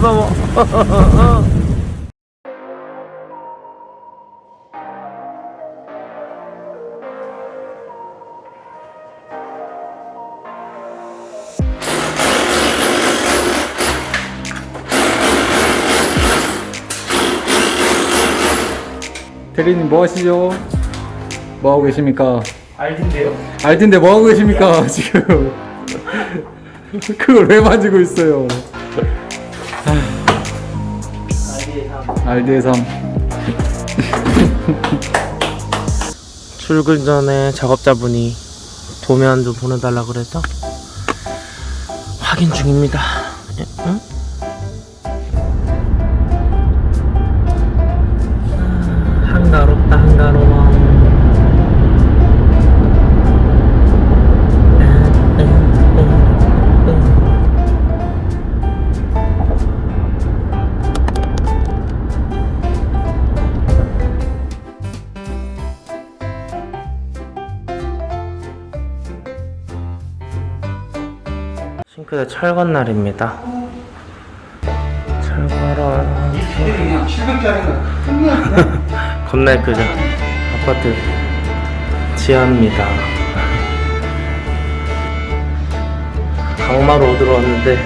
무서워. 대리님 뭐 하시죠? 뭐 하고 계십니까? 알텐데요. 알 텐데 뭐 하고 계십니까 지금? 그걸 왜 만지고 있어요? 알드의 삶. 출근 전에 작업자분이 도면 좀 보내달라 그래서 확인 중입니다. 예, 응? 싱크대 철건 날입니다. 철거러 그냥 700짜리가 겁나 예쁘죠? 아파트 지하입니다. 강마로 들어왔는데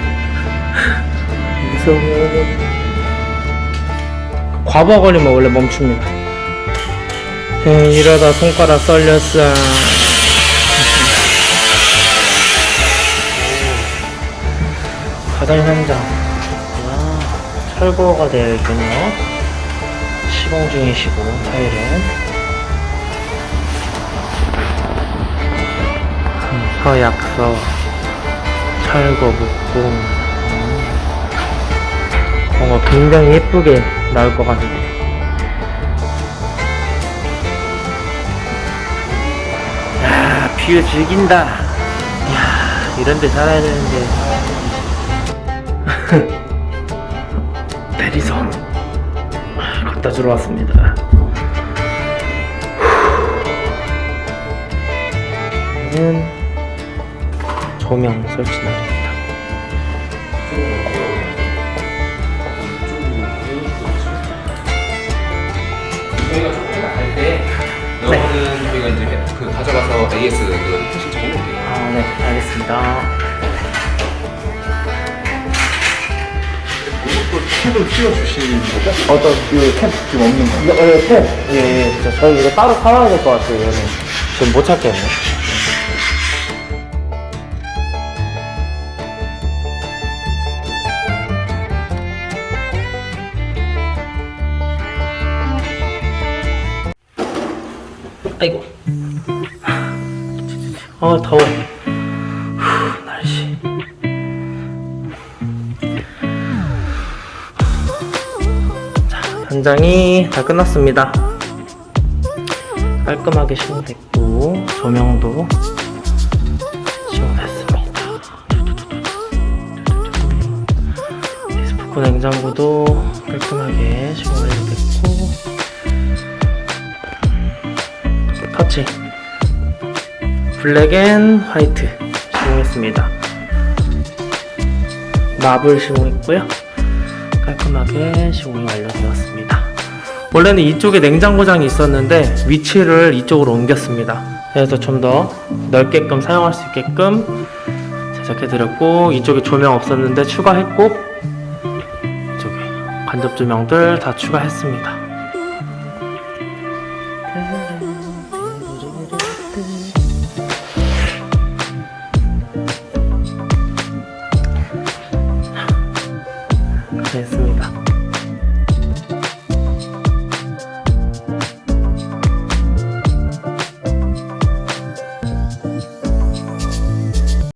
무서워. 과부하 걸리면 원래 멈춥니다. 에이, 이러다 손가락 썰렸어. 가장 현장. 아, 철거가 되어 있군요. 시공 중이시고 타일은 음, 서약서 철거 묶고 음. 뭔가 굉장히 예쁘게 나올 것 같은데 야뷰 즐긴다 야 이런 데 살아야 되는데 대리석 갖다 주러 왔습니다. 오늘은 조명 설치 날입니다. 저희가 조금 갈때 영어는 저희가 이제 그 가져가서 AS 그 표시 적어놓을게요. 아, 네, 알겠습니다. 캡을 씌워주시는 거죠? 어떤 그캡 지금 없는 거. 이거 예, 탭. 예, 예. 저, 저희 이거 따로 사와야 될 것 같아요, 얘는. 지금 못 찾겠네. 아이고. 어, 더워. 후, 날씨. 자, 현장이 다 끝났습니다. 깔끔하게 시공됐고 조명도 시공됐습니다. 디스포크 냉장고도 깔끔하게 시공을 됐고 터치 블랙 앤 화이트 시공했습니다. 마블 시공했고요. 깔끔하게 시공이 완료되었습니다. 원래는 이쪽에 냉장고장이 있었는데 위치를 이쪽으로 옮겼습니다. 그래서 좀 더 넓게끔 사용할 수 있게끔 제작해 드렸고 이쪽에 조명 없었는데 추가했고 이쪽에 간접 조명들 다 추가했습니다.